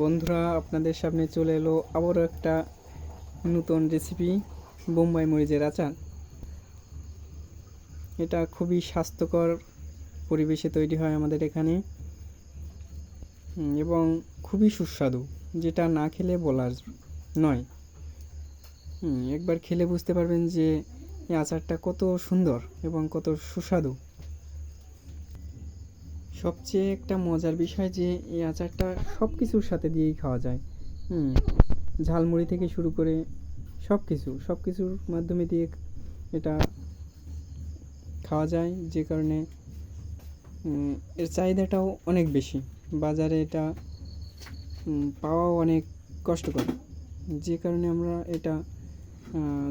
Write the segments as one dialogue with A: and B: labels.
A: বন্ধুরা, আপনাদের সামনে চলে এলো আবারও একটা নতুন রেসিপি বোম্বাই মরিচের আচার। এটা খুবই স্বাস্থ্যকর পরিবেশে তৈরি হয় আমাদের এখানে এবং খুবই সুস্বাদু, যেটা না খেলে বলার নয়। একবার খেলে বুঝতে পারবেন যে এই আচারটা কত সুন্দর এবং কত সুস্বাদু। সবচেয়ে একটা মজার বিষয় যে এই আচারটা সব কিছুর সাথে দিয়েই খাওয়া যায়। হুম, ঝালমুড়ি থেকে শুরু করে সব কিছু সব কিছুর মাধ্যমে দিয়ে এটা খাওয়া যায়। যে কারণে এর চাহিদাটাও অনেক বেশি। বাজারে এটা পাওয়াও অনেক কষ্টকর। যে কারণে আমরা এটা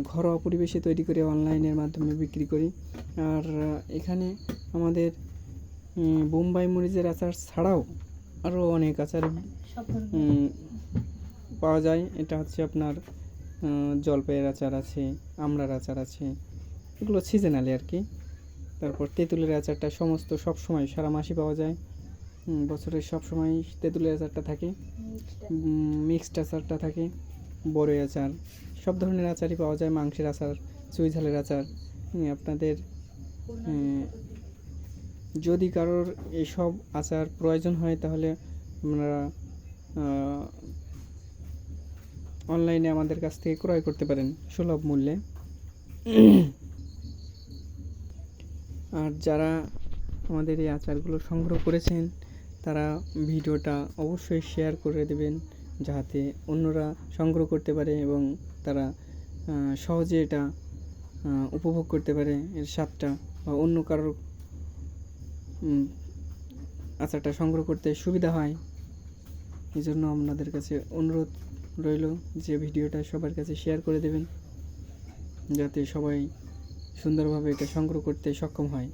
A: ঘরোয়া পরিবেশে তৈরি করে অনলাইনের মাধ্যমে বিক্রি করি। আর এখানে আমাদের বোম্বাই মরিচের আচার ছাড়াও আরও অনেক আচার পাওয়া যায়। এটা হচ্ছে আপনার জলপাইয়ের আচার আছে, আমড়ার আচার আছে। এগুলো সিজনালি আর কি। তারপর তেঁতুলের আচারটা সমস্ত সব সময়, সারা মাসই পাওয়া যায়। বছরের সব সময় তেঁতুলের আচারটা থাকে। মিক্সড আচারটা থাকে, বড়ই আচার। সব ধরনের আচারই পাওয়া যায়, মাংসের আচার চুই ঝালের আচার আপনাদের যদি কারোর এসব আচার প্রয়োজন হয়, তাহলে আপনারা অনলাইনে আমাদের কাছ থেকে ক্রয় করতে পারেন সুলভ মূল্যে। আর যারা আমাদের এই আচারগুলো সংগ্রহ করেছেন, তারা ভিডিওটা অবশ্যই শেয়ার করে দেবেন যাতে অন্যরা সংগ্রহ করতে পারে এবং তারা সহজে এটা উপভোগ করতে পারে, এর স্বাদটা বা অন্য কারোর আচারটা সংগ্রহ করতে সুবিধা হয়। এই জন্য আপনাদের কাছে অনুরোধ রইল যে ভিডিওটা সবার কাছে শেয়ার করে দেবেন, যাতে সবাই সুন্দরভাবে এটা সংগ্রহ করতে সক্ষম হয়।